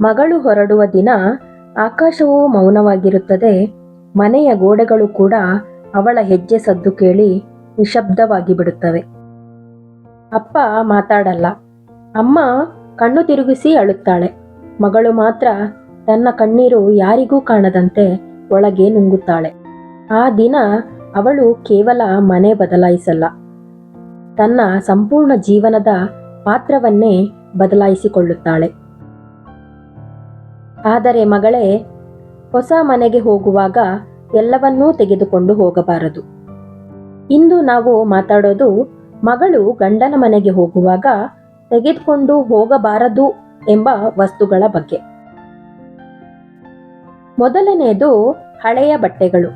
ಮಗಳು ಹೊರಡುವ ದಿನ ಆಕಾಶವೂ ಮೌನವಾಗಿರುತ್ತದೆ. ಮನೆಯ ಗೋಡೆಗಳು ಕೂಡ ಅವಳ ಹೆಜ್ಜೆ ಸದ್ದು ಕೇಳಿ ನಿಶಬ್ದವಾಗಿ ಬಿಡುತ್ತವೆ. ಅಪ್ಪ ಮಾತಾಡಲ್ಲ. ಅಮ್ಮ ಕಣ್ಣು ತಿರುಗಿಸಿ ಅಳುತ್ತಾಳೆ. ಮಗಳು ಮಾತ್ರ ತನ್ನ ಕಣ್ಣೀರು ಯಾರಿಗೂ ಕಾಣದಂತೆ ಒಳಗೆ ನುಂಗುತ್ತಾಳೆ. ಆ ದಿನ ಅವಳು ಕೇವಲ ಮನೆ ಬದಲಾಯಿಸಲ್ಲ. ತನ್ನ ಸಂಪೂರ್ಣ ಜೀವನದ ಪಾತ್ರವನ್ನೇ ಬದಲಾಯಿಸಿಕೊಳ್ಳುತ್ತಾಳೆ. ಆದರೆ ಮಗಳೇ, ಹೊಸ ಮನೆಗೆ ಹೋಗುವಾಗ ಎಲ್ಲವನ್ನೂ ತೆಗೆದುಕೊಂಡು ಹೋಗಬಾರದು. ಇಂದು ನಾವು ಮಾತಾಡೋದು ಮಗಳು ಗಂಡನ ಮನೆಗೆ ಹೋಗುವಾಗ ತೆಗೆದುಕೊಂಡು ಹೋಗಬಾರದು ಎಂಬ ವಸ್ತುಗಳ ಬಗ್ಗೆ. ಮೊದಲನೆಯದು ಹಳೆಯ ಬಟ್ಟೆಗಳು.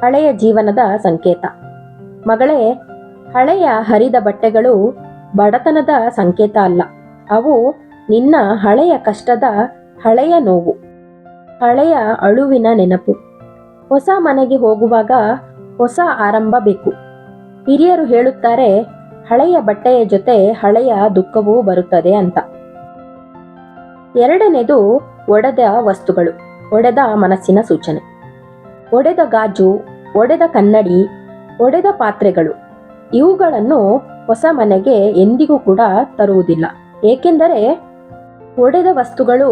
ಹಳೆಯ ಜೀವನದ ಸಂಕೇತ. ಮಗಳೇ, ಹಳೆಯ ಹರಿದ ಬಟ್ಟೆಗಳು ಬಡತನದ ಸಂಕೇತ ಅಲ್ಲ. ಅವು ನಿನ್ನ ಹಳೆಯ ಕಷ್ಟದ ಹಳೆಯ ನೋವು, ಹಳೆಯ ಅಳುವಿನ ನೆನಪು. ಹೊಸ ಮನೆಗೆ ಹೋಗುವಾಗ ಹೊಸ ಆರಂಭ ಬೇಕು. ಹಿರಿಯರು ಹೇಳುತ್ತಾರೆ, ಹಳೆಯ ಬಟ್ಟೆಯ ಜೊತೆ ಹಳೆಯ ದುಃಖವೂ ಬರುತ್ತದೆ ಅಂತ. ಎರಡನೇದು ಒಡೆದ ವಸ್ತುಗಳು, ಒಡೆದ ಮನಸ್ಸಿನ ಸೂಚನೆ. ಒಡೆದ ಗಾಜು, ಒಡೆದ ಕನ್ನಡಿ, ಒಡೆದ ಪಾತ್ರೆಗಳು, ಇವುಗಳನ್ನು ಹೊಸ ಮನೆಗೆ ಎಂದಿಗೂ ಕೂಡ ತರುವುದಿಲ್ಲ. ಏಕೆಂದರೆ ಒಡೆದ ವಸ್ತುಗಳು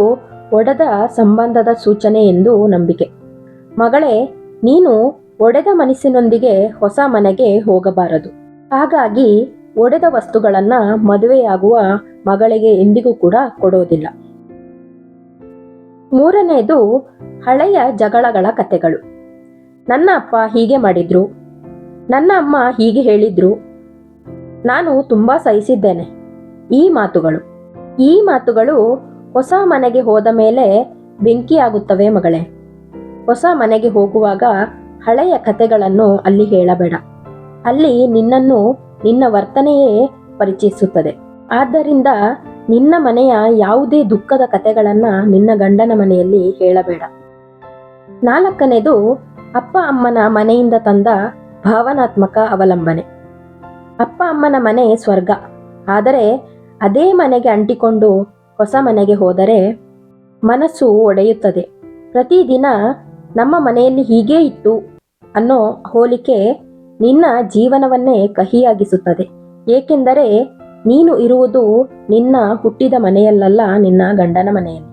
ಒಡೆದ ಸಂಬಂಧದ ಸೂಚನೆ ಎಂದು ನಂಬಿಕೆ. ಮಗಳೇ, ನೀನು ಒಡೆದ ಮನಸ್ಸಿನೊಂದಿಗೆ ಹೊಸ ಮನೆಗೆ ಹೋಗಬಾರದು. ಹಾಗಾಗಿ ಒಡೆದ ವಸ್ತುಗಳನ್ನು ಮದುವೆಯಾಗುವ ಮಗಳಿಗೆ ಎಂದಿಗೂ ಕೂಡ ಕೊಡೋದಿಲ್ಲ. ಮೂರನೆಯದು ಹಳೆಯ ಜಗಳಗಳ ಕಥೆಗಳು. ನನ್ನ ಅಪ್ಪ ಹೀಗೆ ಮಾಡಿದ್ರು. ನನ್ನ ಅಮ್ಮ ಹೀಗೆ ಹೇಳಿದ್ರು. ನಾನು ತುಂಬಾ ಸಹಿಸಿದ್ದೇನೆ. ಈ ಮಾತುಗಳು. ಈ ಮಾತುಗಳು ಹೊಸ ಮನೆಗೆ ಹೋದ ಮೇಲೆ ಬೆಂಕಿಯಾಗುತ್ತವೆ ಮಗಳೇ. ಹೊಸ ಮನೆಗೆ ಹೋಗುವಾಗ ಹಳೆಯ ಕಥೆಗಳನ್ನು ಅಲ್ಲಿ ಹೇಳಬೇಡ. ಅಲ್ಲಿ ನಿನ್ನನ್ನು ನಿನ್ನ ವರ್ತನೆಯೇ ಪರಿಚಯಿಸುತ್ತದೆ. ಆದ್ದರಿಂದ ನಿನ್ನ ಮನೆಯ ಯಾವುದೇ ದುಃಖದ ಕಥೆಗಳನ್ನು ನಿನ್ನ ಗಂಡನ ಮನೆಯಲ್ಲಿ ಹೇಳಬೇಡ. ನಾಲ್ಕನೇದು ಅಪ್ಪ ಅಮ್ಮನ ಮನೆಯಿಂದ ತಂದ ಭಾವನಾತ್ಮಕ ಅವಲಂಬನೆ. ಅಪ್ಪ ಅಮ್ಮನ ಮನೆ ಸ್ವರ್ಗ. ಆದರೆ ಅದೇ ಮನೆಗೆ ಅಂಟಿಕೊಂಡು ಹೊಸ ಮನೆಗೆ ಹೋದರೆ ಮನಸ್ಸು ಒಡೆಯುತ್ತದೆ. ಪ್ರತಿದಿನ ನಮ್ಮ ಮನೆಯಲ್ಲಿ ಹೀಗೇ ಇತ್ತು ಅನ್ನೋ ಹೋಲಿಕೆ ನಿನ್ನ ಜೀವನವನ್ನೇ ಕಹಿಯಾಗಿಸುತ್ತದೆ. ಏಕೆಂದರೆ ನೀನು ಇರುವುದು ನಿನ್ನ ಹುಟ್ಟಿದ ಮನೆಯಲ್ಲಲ್ಲ, ನಿನ್ನ ಗಂಡನ ಮನೆಯಲ್ಲಿ.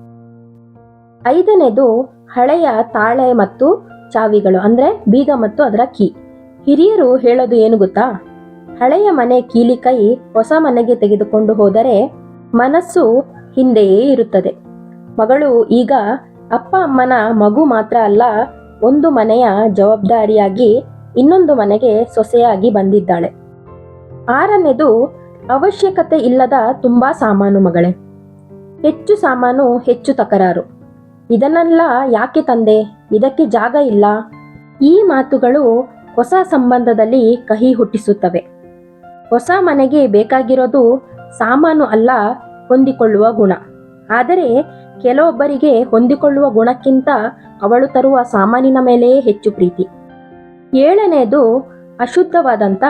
ಐದನೇದು ಹಳೆಯ ತಾಳೆ ಮತ್ತು ಚಾವಿಗಳು, ಅಂದರೆ ಬೀಗ ಮತ್ತು ಅದರ ಕೀ. ಹಿರಿಯರು ಹೇಳೋದು ಏನು ಗೊತ್ತಾ? ಹಳೆಯ ಮನೆ ಕೀಲಿ ಕೈ ಹೊಸ ಮನೆಗೆ ತೆಗೆದುಕೊಂಡು ಹೋದರೆ ಮನಸ್ಸು ಹಿಂದೆಯೇ ಇರುತ್ತದೆ. ಮಗಳು ಈಗ ಅಪ್ಪ ಅಮ್ಮನ ಮಗು ಮಾತ್ರ ಅಲ್ಲ, ಒಂದು ಮನೆಯ ಜವಾಬ್ದಾರಿಯಾಗಿ ಇನ್ನೊಂದು ಮನೆಗೆ ಸೊಸೆಯಾಗಿ ಬಂದಿದ್ದಾಳೆ. ಆರನೇದು, ಅವಶ್ಯಕತೆ ಇಲ್ಲದ ತುಂಬಾ ಸಾಮಾನು ಮಗಳೇ. ಹೆಚ್ಚು ಸಾಮಾನು, ಹೆಚ್ಚು ತಕರಾರು. ಇದನ್ನೆಲ್ಲ ಯಾಕೆ ತಂದೆ? ಇದಕ್ಕೆ ಜಾಗ ಇಲ್ಲ. ಈ ಮಾತುಗಳು ಹೊಸ ಸಂಬಂಧದಲ್ಲಿ ಕಹಿ ಹುಟ್ಟಿಸುತ್ತವೆ. ಹೊಸ ಮನೆಗೆ ಬೇಕಾಗಿರೋದು ಸಾಮಾನು ಅಲ್ಲ ಹೊಂದಿಕೊಳ್ಳುವ ಗುಣ. ಆದರೆ ಕೆಲವೊಬ್ಬರಿಗೆ ಹೊಂದಿಕೊಳ್ಳುವ ಗುಣಕ್ಕಿಂತ ಅವಳು ತರುವ ಸಾಮಾನಿನ ಮೇಲೆಯೇ ಹೆಚ್ಚು ಪ್ರೀತಿ. ಏಳನೆಯದು ಅಶುದ್ಧವಾದಂಥ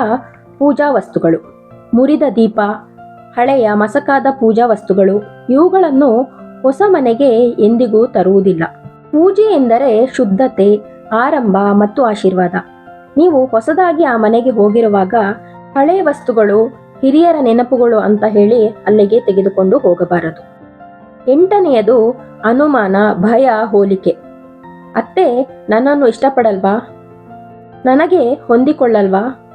ಪೂಜಾ ವಸ್ತುಗಳು. ಮುರಿದ ದೀಪ, ಹಳೆಯ ಮಸಕಾದ ಪೂಜಾ ವಸ್ತುಗಳು, ಇವುಗಳನ್ನು ಹೊಸ ಮನೆಗೆ ಎಂದಿಗೂ ತರುವುದಿಲ್ಲ. ಪೂಜೆ ಎಂದರೆ ಶುದ್ಧತೆ, ಆರಂಭ ಮತ್ತು ಆಶೀರ್ವಾದ. ನೀವು ಹೊಸದಾಗಿ ಆ ಮನೆಗೆ ಹೋಗಿರುವಾಗ ಹಳೆಯ ವಸ್ತುಗಳು ಹಿರಿಯರ ನೆನಪುಗಳು ಅಂತ ಹೇಳಿ ಅಲ್ಲಿಗೆ ತೆಗೆದುಕೊಂಡು ಹೋಗಬಾರದು. ಎಂಟನೆಯದು ಅನುಮಾನ, ಭಯ, ಹೋಲಿಕೆ. ಅತ್ತೆ, ನನ್ನನ್ನು ಇಷ್ಟಪಡಲ್ವಾ? ನನಗೆ ಹೊಂದಿಕೊಳ್ಳಲ್ವಾ?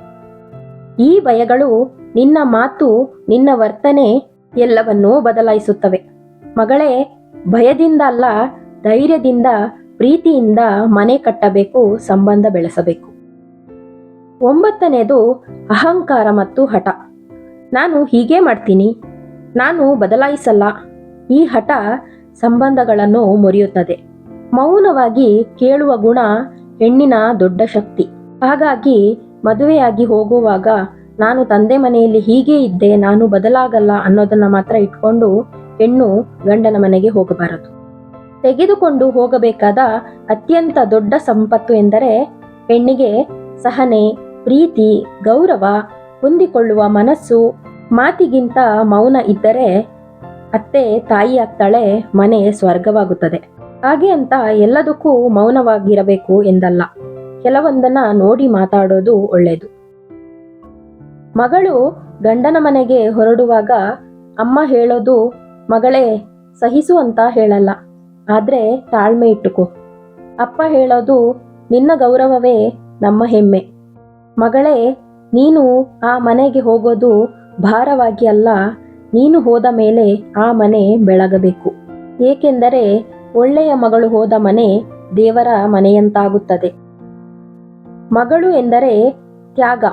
ಈ ಭಯಗಳು ನಿನ್ನ ಮಾತು, ನಿನ್ನ ವರ್ತನೆ ಎಲ್ಲವನ್ನೂ ಬದಲಾಯಿಸುತ್ತವೆ. ಮಗಳೇ, ಭಯದಿಂದ ಅಲ್ಲ, ಧೈರ್ಯದಿಂದ, ಪ್ರೀತಿಯಿಂದ ಮನೆ ಕಟ್ಟಬೇಕು, ಸಂಬಂಧ ಬೆಳೆಸಬೇಕು. ಒಂಬತ್ತನೆಯದು ಅಹಂಕಾರ ಮತ್ತು ಹಠ. ನಾನು ಹೀಗೇ ಮಾಡ್ತೀನಿ. ನಾನು ಬದಲಾಯಿಸಲ್ಲ. ಈ ಹಠ ಸಂಬಂಧಗಳನ್ನು ಮುರಿಯುತ್ತದೆ. ಮೌನವಾಗಿ ಕೇಳುವ ಗುಣ ಹೆಣ್ಣಿನ ದೊಡ್ಡ ಶಕ್ತಿ. ಹಾಗಾಗಿ ಮದುವೆಯಾಗಿ ಹೋಗುವಾಗ ನಾನು ತಂದೆ ಮನೆಯಲ್ಲಿ ಹೀಗೆ ಇದ್ದೆ, ನಾನು ಬದಲಾಗಲ್ಲ ಅನ್ನೋದನ್ನ ಮಾತ್ರ ಇಟ್ಕೊಂಡು ಹೆಣ್ಣು ಗಂಡನ ಮನೆಗೆ ಹೋಗಬಾರದು. ತೆಗೆದುಕೊಂಡು ಹೋಗಬೇಕಾದ ಅತ್ಯಂತ ದೊಡ್ಡ ಸಂಪತ್ತು ಎಂದರೆ ಹೆಣ್ಣಿಗೆ ಸಹನೆ, ಪ್ರೀತಿ, ಗೌರವ ಹೊಂದಿಕೊಳ್ಳುವ ಮನಸ್ಸು ಮಾತಿಗಿಂತ ಮೌನ ಇದ್ದರೆ ಅತ್ತೆ ತಾಯಿ ಆಗ್ತಾಳೆ, ಮನೆ ಸ್ವರ್ಗವಾಗುತ್ತದೆ. ಹಾಗೆ ಅಂತ ಎಲ್ಲದಕ್ಕೂ ಮೌನವಾಗಿರಬೇಕು ಎಂದಲ್ಲ. ಕೆಲವೊಂದನ್ನ ನೋಡಿ ಮಾತಾಡೋದು ಒಳ್ಳೆಯದು ಮಗಳು ಗಂಡನ ಮನೆಗೆ ಹೊರಡುವಾಗ ಅಮ್ಮ ಹೇಳೋದು, ಮಗಳೇ, ಸಹಿಸು ಅಂತ ಹೇಳಲ್ಲ. ಆದ್ರೆ ತಾಳ್ಮೆ ಇಟ್ಟುಕೋ. ಅಪ್ಪ ಹೇಳೋದು, ನಿನ್ನ ಗೌರವವೇ ನಮ್ಮ ಹೆಮ್ಮೆ. ಮಗಳೇ ನೀನು ಆ ಮನೆಗೆ ಹೋಗೋದು ಭಾರವಾಗಿ ಅಲ್ಲ, ನೀನು ಹೋದ ಮೇಲೆ ಆ ಮನೆ ಬೆಳಗಬೇಕು. ಏಕೆಂದರೆ ಒಳ್ಳೆಯ ಮಗಳು ಹೋದ ಮನೆ ದೇವರ ಮನೆಯಂತಾಗುತ್ತದೆ. ಮಗಳು ಎಂದರೆ ತ್ಯಾಗ.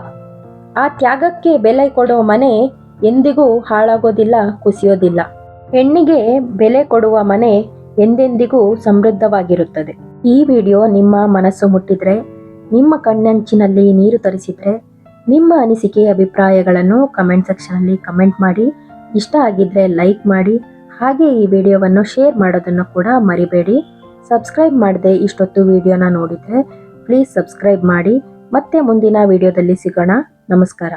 ಆ ತ್ಯಾಗಕ್ಕೆ ಬೆಲೆ ಕೊಡೋ ಮನೆ ಎಂದಿಗೂ ಹಾಳಾಗೋದಿಲ್ಲ, ಕುಸಿಯೋದಿಲ್ಲ. ಹೆಣ್ಣಿಗೆ ಬೆಲೆ ಕೊಡುವ ಮನೆ ಎಂದೆಂದಿಗೂ ಸಮೃದ್ಧವಾಗಿರುತ್ತದೆ. ಈ ವಿಡಿಯೋ ನಿಮ್ಮ ಮನಸ್ಸು ಮುಟ್ಟಿದ್ರೆ, ನಿಮ್ಮ ಕಣ್ಣಂಚಿನಲ್ಲಿ ನೀರು ತರಿಸಿದ್ರೆ ನಿಮ್ಮ ಅನಿಸಿಕೆ, ಅಭಿಪ್ರಾಯಗಳನ್ನು ಕಮೆಂಟ್ ಸೆಕ್ಷನಲ್ಲಿ ಕಮೆಂಟ್ ಮಾಡಿ. ಇಷ್ಟ ಆಗಿದ್ರೆ ಲೈಕ್ ಮಾಡಿ. ಹಾಗೆ ಈ ವಿಡಿಯೋವನ್ನು ಶೇರ್ ಮಾಡೋದನ್ನು ಕೂಡ ಮರಿಬೇಡಿ. ಸಬ್ಸ್ಕ್ರೈಬ್ ಮಾಡದೆ ಇಷ್ಟೊತ್ತು ವಿಡಿಯೋನ ನೋಡಿದರೆ ಪ್ಲೀಸ್ ಸಬ್ಸ್ಕ್ರೈಬ್ ಮಾಡಿ. ಮತ್ತೆ ಮುಂದಿನ ವಿಡಿಯೋದಲ್ಲಿ ಸಿಗೋಣ. ನಮಸ್ಕಾರ.